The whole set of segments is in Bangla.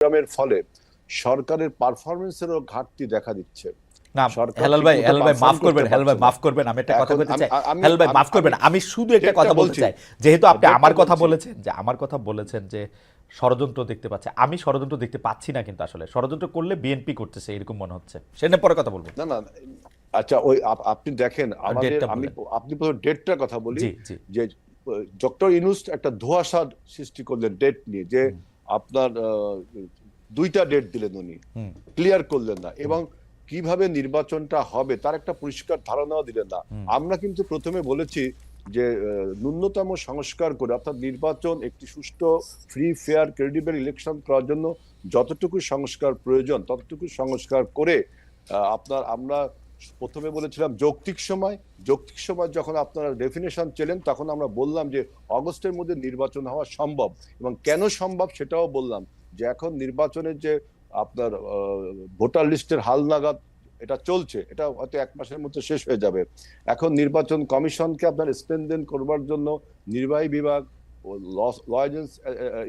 সংগ্রামের ফলে সরকারের পারফরমেন্সেরও ঘাটতি দেখা দিচ্ছে। না হেলাল ভাই হেলাল ভাই মাফ করবেন হেলাল ভাই মাফ করবেন আমি একটা কথা বলতে চাই। হেলাল ভাই মাফ করবেন আমি- আমি শুধু একটা কথা বলতে চাই। যেহেতু আপনি আমার কথা বলেছেন যে আমার কথা বলেছেন যে ষড়যন্ত্র দেখতে পাচ্ছে। আমি ষড়যন্ত্র দেখতে পাচ্ছি না কিন্তু আসলে। ষড়যন্ত্র করলে বিএনপি করতেছে এরকম মনে হচ্ছে। সেটা পরে কথা বলব। না না আচ্ছা ওই আপনি দেখেন আমাদের আমি আপনি প্রথমে ডেটটার কথা বলি যে ডক্টর ইনুস একটা ধোঁয়াশা সৃষ্টি করলেন ডেট নিয়ে যে আপনার দুইটা ডেট দিলেন উনি। ক্লিয়ার করলেন না এবং কীভাবে নির্বাচনটা হবে তার একটা পরিষ্কার ধারণাও দিলেন না। আমরা কিন্তু প্রথমে বলেছি যে ন্যূনতম সংস্কার করে অর্থাৎ নির্বাচন একটি সুষ্ঠু ফ্রি ফেয়ার ক্রেডিবল ইলেকশন করার জন্য যতটুকু সংস্কার প্রয়োজন ততটুকু সংস্কার করে আপনার আমরা প্রথমে বলেছিলাম যৌক্তিক সময়। যৌক্তিক সময় যখন আপনারা ডেফিনেশন চেলেন, তখন আমরা বললাম যে অগস্টের মধ্যে নির্বাচন হওয়া সম্ভব। এবং কেন সম্ভব সেটাও বললাম যে এখন নির্বাচনের যে আপনার ভোটার লিস্টের হালনাগাদ এটা চলছে। এটা হয়তো এক মাসের মধ্যে শেষ হয়ে যাবে। এখন নির্বাচন কমিশনকে আপনার স্ট্রেনদেন করবার জন্য নির্বাহী বিভাগ ল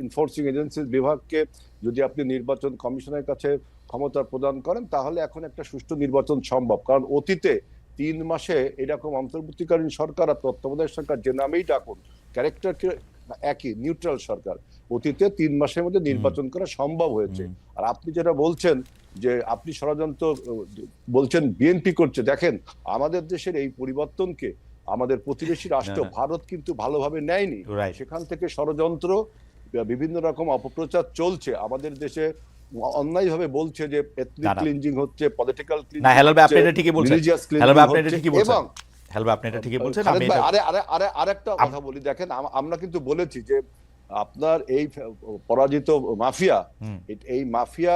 ইনফোর্সিং এজেন্সির বিভাগকে যদি আপনি নির্বাচন কমিশনের কাছে ক্ষমতা প্রদান করেন তাহলে এখন একটা সুষ্ঠু নির্বাচন সম্ভব। কারণ অতীতে তিন মাসে এরকম অন্তর্বর্তীকালীন সরকার আর তত্ত্বাবধায়ক সরকার যে নামেই ডাকুন ক্যারেক্টারকে একই নিউট্রাল সরকার। অতীতে তিন মাসের মধ্যে নির্বাচন করা সম্ভব হয়েছে। আর আপনি যেটা বলছেন যে আপনি ষড়যন্ত্র বলছেন বিএনপি করছে দেখেন আমাদের দেশের এই পরিবর্তনকে আমাদের প্রতিবেশী রাষ্ট্র না, না। ভারত কিন্তু ভালোভাবে নেয়নি। সেখান থেকে ষড়যন্ত্র বিভিন্ন রকম অপপ্রচার চলছে। আমাদের দেশে অন্যায়ভাবে বলছে যে এথনিক। ক্লিনজিং হচ্ছে পলিটিক্যাল না হেলাল ভাই আপনি এটা ঠিকই বলছেন। রিলিজিয়াস হেলাল ভাই আপনি এটা ঠিকই বলছেন। এবং হেলাল ভাই আপনি এটা ঠিকই বলছেন আমি আরে আরে আরে আরেকটা কথা বলি দেখেন আমরা কিন্তু বলেছি যে আপনার এই পরাজিত মাফিয়া এই মাফিয়া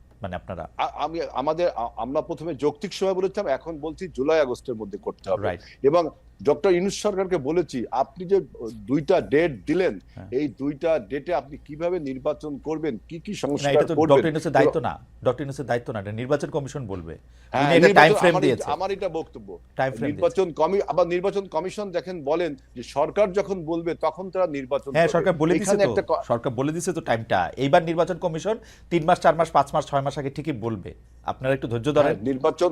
মানে আপনারা? আমি আমাদের আমরা প্রথমে যৌক্তিক সময় বলেছিলাম এখন বলছি জুলাই আগস্টের মধ্যে করতে হবে। এবং ডক্টর ইনুস সরকারকে বলেছি আপনি যে দুইটা ডেট দিলেন হ্যাঁ। এই দুইটা ডেটে আপনি কীভাবে নির্বাচন করবেন কি কি সংস্কার এটা তো করবেন? ডক্টর ইউনুসের দায়িত্ব না। ডক্টর ইউনুসের দায়িত্ব না এটা নির্বাচন কমিশন বলবে। হ্যাঁ, এটা টাইম ফ্রেম দিয়েছে। আমার এটা বক্তব্য। টাইম ফ্রেম নির্বাচন কমি আবার নির্বাচন কমিশন দেখেন বলেন যে সরকার যখন বলবে তখন তারা নির্বাচন হ্যাঁ। সরকার বলে এখানে তো। সরকার বলে দিছে তো টাইমটা এইবার নির্বাচন কমিশন তিন মাস চার মাস পাঁচ মাস ছয় মাস আগে ঠিকই বলবে। আপনারা একটু ধৈর্য ধরেন। হ্যাঁ, নির্বাচন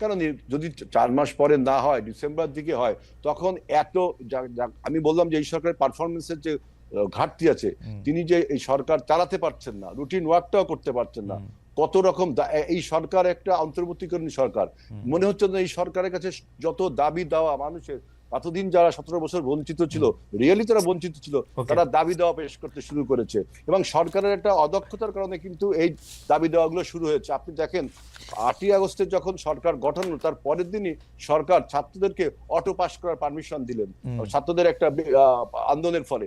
নি- যদি চার মাস পরে না হয় ডিসেম্বর দিকে হয় তখন এত আমি বললাম যে এই সরকারের পারফরমেন্সের যে ঘাটতি আছে তিনি যে এই সরকার চালাতে পারছেন না রুটিন ওয়ার্কটাও করতে পারছেন না কত রকম এই সরকার একটা অন্তর্বর্তীকালীন সরকার। মনে হচ্ছে না এই সরকারের কাছে যত দাবি দেওয়া মানুষের এতদিন যারা সতেরো বছর বঞ্চিত ছিল রিয়েলি তারা বঞ্চিত ছিল তারা দাবি দেওয়া পেশ করতে শুরু করেছে। এবং সরকারের একটা অদক্ষতার কারণে কিন্তু এই দাবি দেওয়াগুলো শুরু হয়েছে। আপনি দেখেন আটই আগস্টে যখন সরকার গঠন হলো তার পরের দিনই সরকার ছাত্রদেরকে অটো পাস করার পারমিশন দিলেন। ছাত্রদের একটা আন্দোলনের ফলে।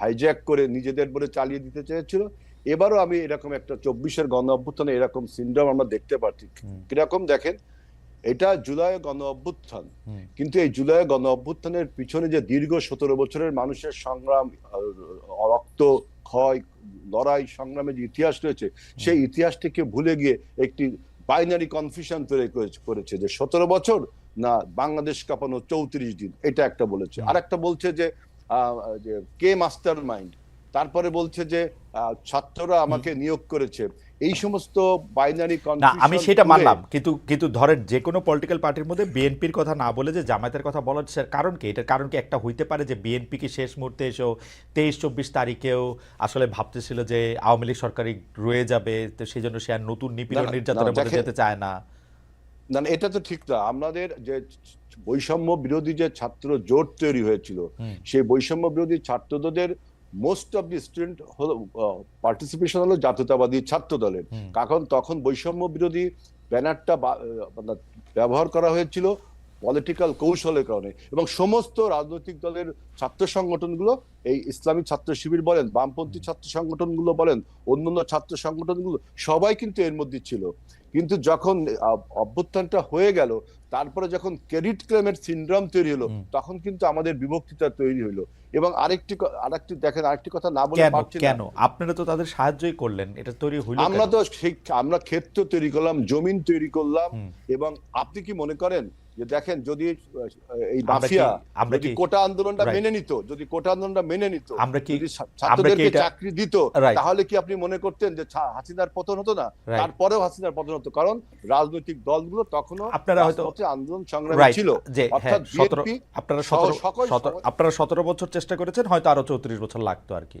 হাইজ্যাক করে নিজেদের বলে চালিয়ে দিতে চেয়েছিল। এবারও আমি এরকম একটা চব্বিশের গণ অভ্যুত্থানে এরকম সিন্ড্রোম আমরা দেখতে পাচ্ছি। কীরকম দেখেন এটা জুলাই গণ অভ্যুত্থান। কিন্তু এই জুলাই গণ অভ্যুত্থানের পিছনে যে দীর্ঘ সতেরো বছরের মানুষের সংগ্রাম রক্ত ক্ষয় লড়াই সংগ্রামের যে ইতিহাস রয়েছে সেই ইতিহাসটিকে ভুলে গিয়ে একটি বাইনারি কনফিউশন তৈরি করেছে- করেছে যে সতেরো বছর না বাংলাদেশ কাঁপানো চৌত্রিশ দিন এটা একটা বলেছে। আর একটা বলছে যে কে মাস্টার মাইন্ড তারপরে বলছে যে ছাত্ররা আমাকে নিয়োগ করেছে। এই সমস্ত বাইনারি না আমি সেটা মানলাম। কিন্তু কিন্তু ধরেন যে কোনো পলিটিক্যাল পার্টির মধ্যে বিএনপির কথা না বলে যে জামায়াতের কথা বলার সে- কারণ কি? এটার কারণ কি একটা হইতে পারে যে বিএনপি কি শেষ মুহূর্তে এসেও তেইশ চব্বিশ তারিখেও আসলে ভাবতেছিল যে আওয়ামী লীগ সরকারি রয়ে যাবে তো সেই জন্য সে আর নতুন নিপীড়ন নির্যাতনের মধ্যে যেতে চায় না। না না, এটা তো ঠিক না। আমাদের যে বৈষম্য বিরোধী যে ছাত্র জোট তৈরি হয়েছিল সেই বৈষম্য বিরোধী ছাত্রদের মোস্ট অফ দি স্টুডেন্ট হলো পার্টিসিপেশন হলো জাতীয়তাবাদী ছাত্র দলের কারণ তখন বৈষম্য বিরোধী ব্যানারটা মানে ব্যবহার করা হয়েছিল পলিটিক্যাল কৌশলের কারণে এবং সমস্ত রাজনৈতিক দলের ছাত্র সংগঠনগুলো এই ইসলামিক ছাত্র শিবির বলেন বামপন্থী ছাত্র সংগঠনগুলো বলেন অন্যান্য ছাত্র সংগঠনগুলো সবাই কিন্তু এর মধ্যে ছিল। কিন্তু যখন অভ্যুত্থানটা হয়ে গেল তারপরে যখন ক্রেডিট ক্লেমের সিন্ড্রোম তৈরি হলো তখন কিন্তু আমাদের বিভক্তিটা তৈরি হলো। এবং আরেকটি আরেকটি দেখেন আরেকটি কথা না বলে কেন পারছি কেন? আপনারা তো তাদের সাহায্যই করলেন এটা তৈরি হলো আমরা তো সেই আমরা ক্ষেত্র তৈরি করলাম জমিন তৈরি করলাম এবং আপনি কি মনে করেন যে দেখেন যদি এই মাফিয়া আমরা যদি কি- কোটা আন্দোলনটা মেনে নিত যদি কোটা আন্দোলনটা মেনে নিত আমরা কি ছাত্রদেরকে চাকরি দিত তাহলে কি আপনি মনে করতেন যে হাসিনার পতন হতো না. তারপরেও হাসিনার পতন হতো কারণ রাজনৈতিক দলগুলো তখনও আপনারা হয়তো- আন্দোলন সংগ্রামী ছিল। যে অর্থাৎ হ্যাঁ, আপনারা সতেরো আপনারা সতেরো বছর চেষ্টা করেছেন হয়তো আরও চৌত্রিশ বছর লাগতো আর কি।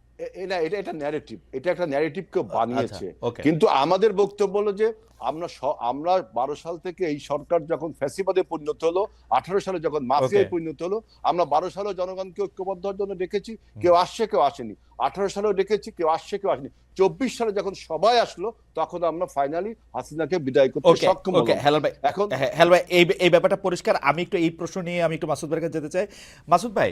এটা এটা ন্যারেটিভ এটা একটা ন্যারেটিভ কেউ বানিয়েছে। আচ্ছা, কিন্তু আমাদের বক্তব্য হলো যে আমরা আমরা বারো সাল থেকে এই সরকার যখন ফ্যাসিবাদে পরিণত হলো আঠারো সালে যখন মাফিয়ায় পরিণত হলো আমরা বারো সালে জনগণকে ঐক্যবদ্ধ হওয়ার জন্য ডেকেছি কেউ আসছে কেউ আসেনি। আঠারো সালেও ডেকেছি কেউ আসছে কেউ আসেনি। চব্বিশ সালে যখন সবাই আসলো তখন আমরা ফাইনালি হাসিনাকে বিদায় করতে সক্ষম ওকে হেলাল ভাই এখন হ্যাঁ, হেলাল ভাই এই এই ব্যাপারটা পরিষ্কার। আমি একটু এই প্রশ্ন নিয়ে আমি একটু মাসুদ ভাইয়ের কাছে যেতে চাই। মাসুদ ভাই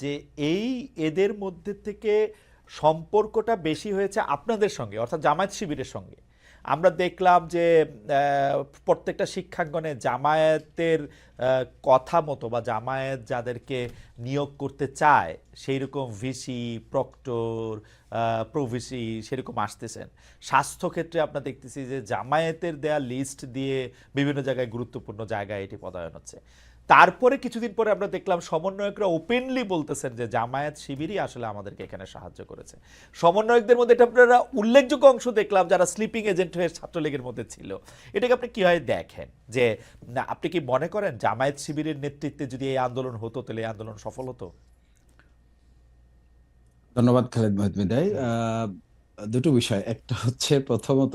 যে এই এদের মধ্যে থেকে সম্পর্কটা বেশি হয়েছে আপনাদের সঙ্গে, অর্থাৎ জামায়াত শিবিরের সঙ্গে। আমরা দেখলাম যে প্রত্যেকটা শিক্ষাঙ্গনে জামায়াতের কথা মতো বা জামায়াত যাদেরকে নিয়োগ করতে চায় সেই রকম ভিসি, প্রক্টর প্রভিসি সেরকম আসতেছেন। স্বাস্থ্যক্ষেত্রে আমরা দেখতেছি যে, জামায়াতের দেয়া লিস্ট দিয়ে বিভিন্ন জায়গায় গুরুত্বপূর্ণ জায়গায় এটি পদায়ন হচ্ছে। তারপরে কিছুদিন পরে আমরা দেখলাম সমন্বয়করা ওপেনলি বলতেছেন যে জামায়াত শিবিরই আসলে আমাদেরকে এখানে সাহায্য করেছে। সমন্বয়কদের মধ্যে এটা আপনারা উল্লেখযোগ্য অংশ দেখলাম যারা স্লিপিং এজেন্ট হয়ে ছাত্রলীগের মধ্যে ছিল। এটাকে আপনি কীভাবে দেখেন? যে আপনি কি মনে করেন জামায়াত শিবিরের নেতৃত্বে যদি এই আন্দোলন হতো, তাহলে এই আন্দোলন সফল হতো? ধন্যবাদ খালেদ মহিদ মিদাই দুটো বিষয়। একটা হচ্ছে প্রথমত